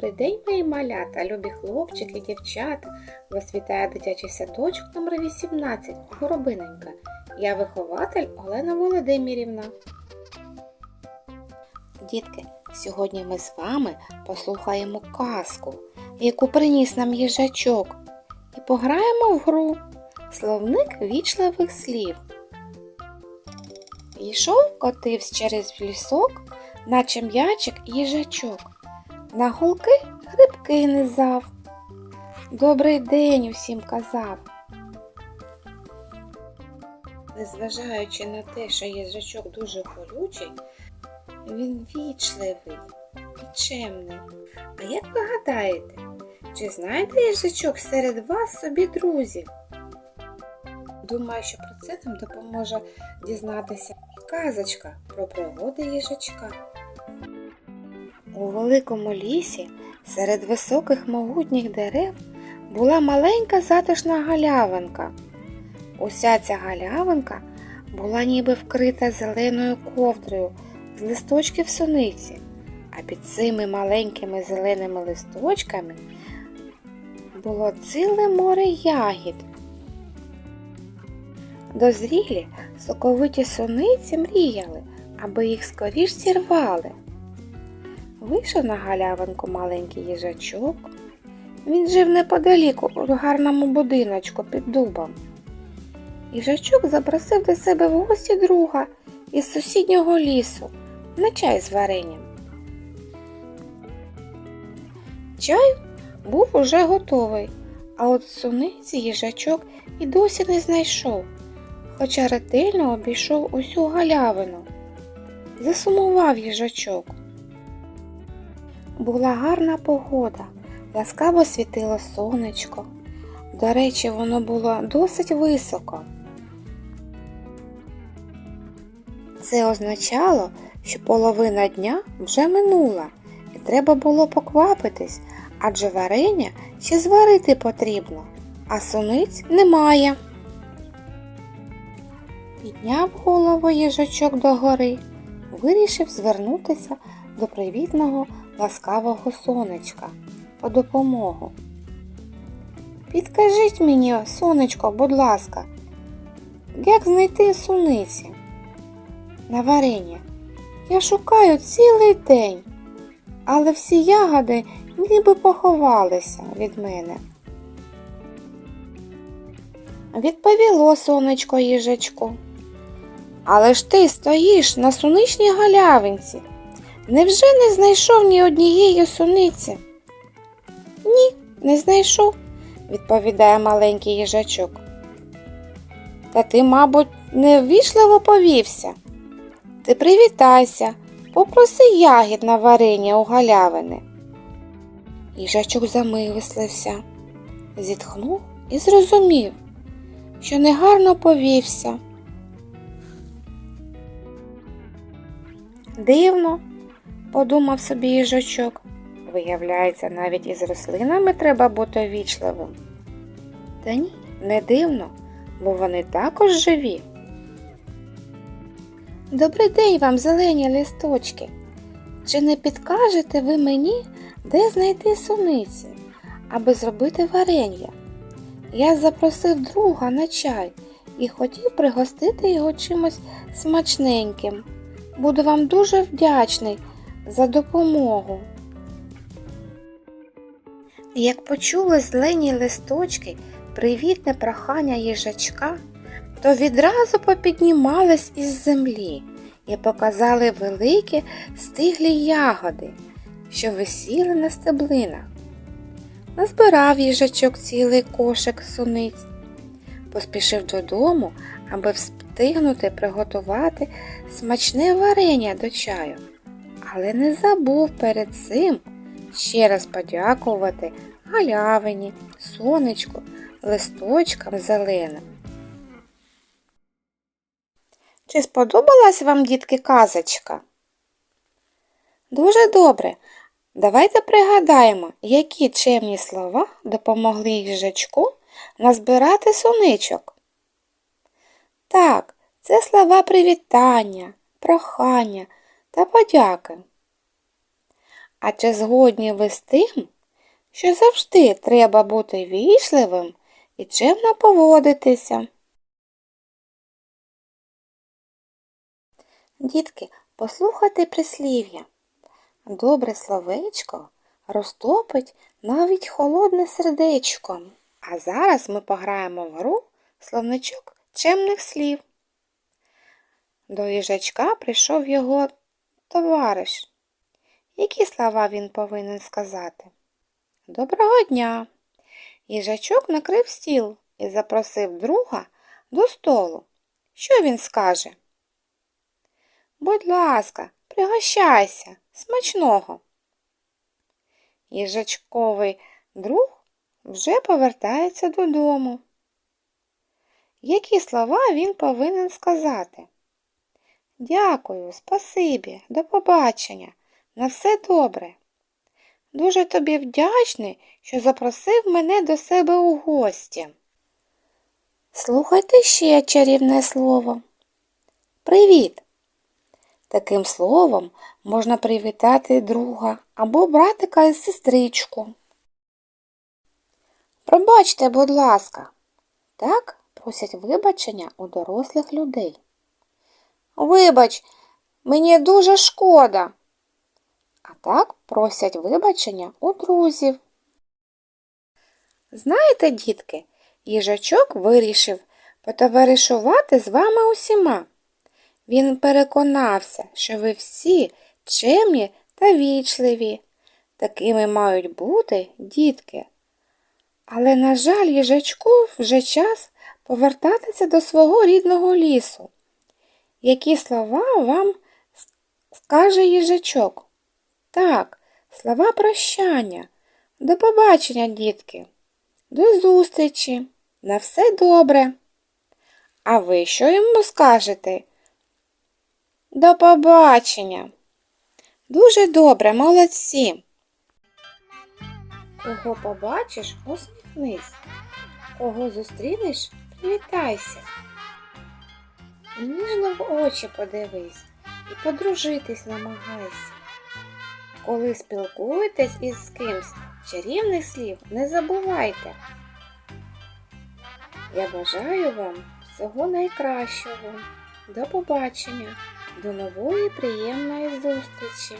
Добрий день, мої малята, любі хлопчики, дівчата. Вас вітає дитячий садочок номер 18 Горобиненька. Я вихователь Олена Володимирівна. Дітки, сьогодні ми з вами послухаємо казку, яку приніс нам їжачок, і пограємо в гру Словник вічливих слів. Йшов, котивсь через лісок, наче м'ячик їжачок. На гулки грибки низав. Добрий день усім казав. Незважаючи на те, що їжачок дуже колючий, він вічливий і чемний. А як ви гадаєте, чи знаєте їжачок серед вас собі друзів? Думаю, що про це нам допоможе дізнатися і казочка про пригоди їжачка. У великому лісі серед високих могутніх дерев була маленька затишна галявинка. Уся ця галявинка була ніби вкрита зеленою ковдрою з листочків суниці, а під цими маленькими зеленими листочками було ціле море ягід. Дозрілі соковиті суниці мріяли, аби їх скоріш зірвали. Вийшов на галявинку маленький їжачок. Він жив неподалік у гарному будиночку під дубом. Їжачок запросив до себе в гості друга із сусіднього лісу на чай з варенням. Чай був уже готовий, а от суниці їжачок і досі не знайшов, хоча ретельно обійшов усю галявину. Засумував їжачок. Була гарна погода, ласкаво світило сонечко. До речі, воно було досить високо. Це означало, що половина дня вже минула, і треба було поквапитись, адже варення ще зварити потрібно, а суниць немає. Підняв голову їжачок догори, вирішив звернутися до привітного ласкавого сонечка по допомогу. Підкажіть мені, сонечко, будь ласка, як знайти суниці на варення? Я шукаю цілий день, але всі ягоди ніби поховалися від мене. Відповіло сонечко їжачку. Але ж ти стоїш на суничній галявинці. Невже не знайшов ні однієї суниці? Ні, не знайшов, відповідає маленький їжачок. Та ти, мабуть, неввічливо повівся. Ти привітайся, попроси ягід на варення у галявини. Їжачок замислився, зітхнув і зрозумів, що негарно повівся. Дивно, подумав собі їжачок. Виявляється, навіть із рослинами треба бути вічливим. Та ні, не дивно, бо вони також живі. Добрий день вам, зелені листочки. Чи не підкажете ви мені, де знайти суниці, аби зробити варення? Я запросив друга на чай і хотів пригостити його чимось смачненьким. Буду вам дуже вдячний за допомогу. Як почули зелені листочки привітне прохання їжачка, то відразу попіднімались із землі і показали великі стиглі ягоди, що висіли на стеблинах. Назбирав їжачок цілий кошик суниць, поспішив додому, аби встигнути приготувати смачне варення до чаю, але не забув перед цим ще раз подякувати галявині, сонечку, листочкам зеленим. Чи сподобалась вам, дітки, казочка? Дуже добре. Давайте пригадаємо, які чемні слова допомогли їжачку назбирати соничок. Так, це слова привітання, прохання та подяки. А чи згодні ви з тим, що завжди треба бути вічливим і чемно поводитися? Дітки, послухайте прислів'я. Добре словечко розтопить навіть холодне сердечко. А зараз ми пограємо в гру словничок чемних слів. До їжачка прийшов його товариш. Які слова він повинен сказати? Доброго дня! Їжачок накрив стіл і запросив друга до столу. Що він скаже? Будь ласка, пригощайся, смачного. Їжачковий друг вже повертається додому. Які слова він повинен сказати? Дякую, спасибі, до побачення, на все добре. Дуже тобі вдячний, що запросив мене до себе у гості. Слухайте ще чарівне слово. Привіт! Таким словом можна привітати друга або братика і сестричку. Пробачте, будь ласка, так просять вибачення у дорослих людей. Вибач, мені дуже шкода. А так просять вибачення у друзів. Знаєте, дітки, їжачок вирішив потоваришувати з вами усіма. Він переконався, що ви всі чемні та вічливі. Такими мають бути дітки. Але, на жаль, їжачку вже час повертатися до свого рідного лісу. Які слова вам скаже їжачок? Так, слова прощання. До побачення, дітки. До зустрічі. На все добре. А ви що йому скажете? До побачення. Дуже добре, молодці. Кого побачиш, усміхнись. Кого зустрінеш, привітайся. І в очі подивись і подружитись намагайся. Коли спілкуєтесь із кимсь, чарівних слів не забувайте. Я бажаю вам всього найкращого. До побачення, до нової приємної зустрічі!